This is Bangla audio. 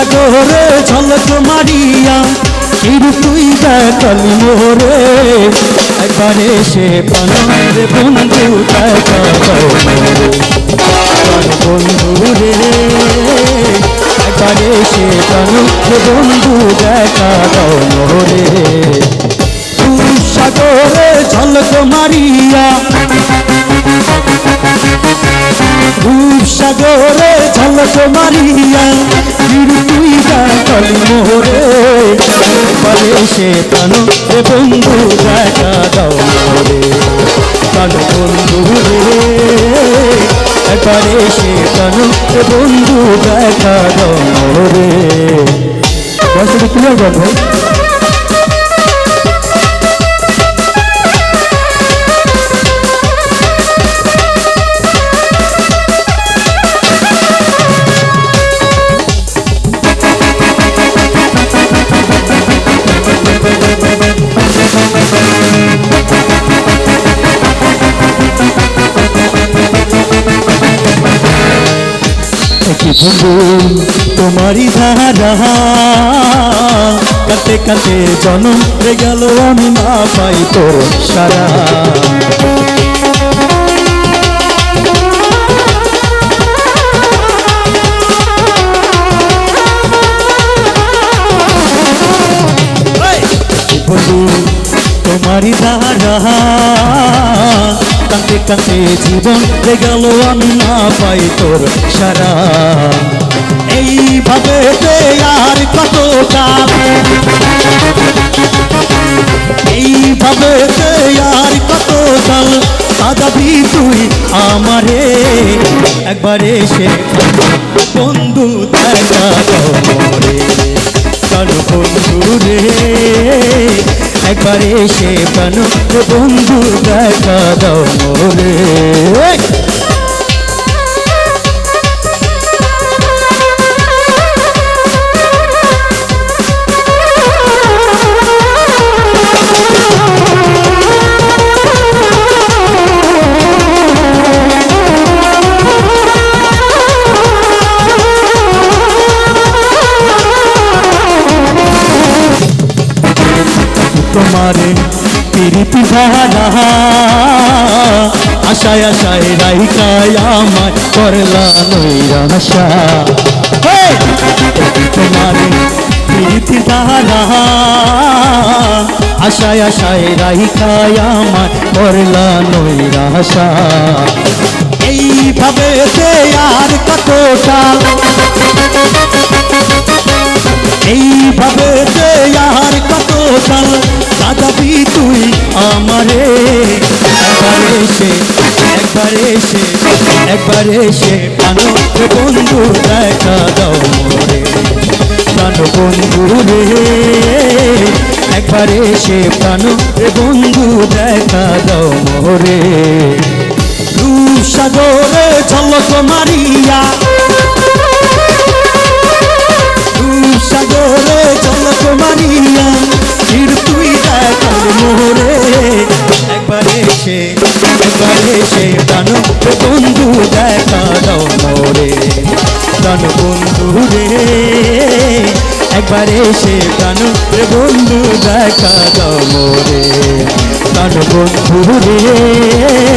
সাগরে ঝলক মারিয়া চির তুই দেখালি মোরে একবারে সে প্রাণের বন্ধু বন্ধু রে, একবারে সে প্রাণের বন্ধু দেখা দাও মোরে সাগরে ঝলক মারিয়া সাগরে ঝলক মারিয়া বীর তুই ডাকলি মোরে বলে সে প্রাণ রে বন্ধু দেখা দাও মোরে প্রাণ বন্ধু রে, একবারে সে প্রাণ রে বন্ধু দেখা দাও মোরে বয়সটা ক্লিয়ার বল কি বন্ধু তোমারই ধারা। কাতে কাতে জনম রে গেল আমি না পাই তোর সারা। ধারা কাঁদতে কাঁদতে জীবন রে গেল আমি না পাই তোর সারা। এইভাবে আর কত কাল এইভাবে আর কত কাল সাজাবি তুই আমারে। একবার এসে বন্ধু দেখা চল বন্ধু রে একবার এসে প্রাণ বন্ধু দেখা দাও মোরে। তোমারে পিরিতি ভাড়া আশায় আশায় রাইকায় আমায় করলা নৈরাশা তোমারে পিরিতি ভাড়া আশায় আশায় রাইকায় আমায় করলা নৈরাশা এইভাবে সে আর কতটা একবার এসে প্রাণ বন্ধু, দেখা দাও মোরে প্রাণ বন্ধু রে, একবার এসে প্রাণ বন্ধু, দেখা দাও মোরে সাগরে ঝলক মারিয়া এসে সে প্রাণ বন্ধু দেখা দাও মোরে প্রাণ বন্ধু রে একবার এসে প্রাণ বন্ধু দেখা দাও মোরে প্রাণ বন্ধু রে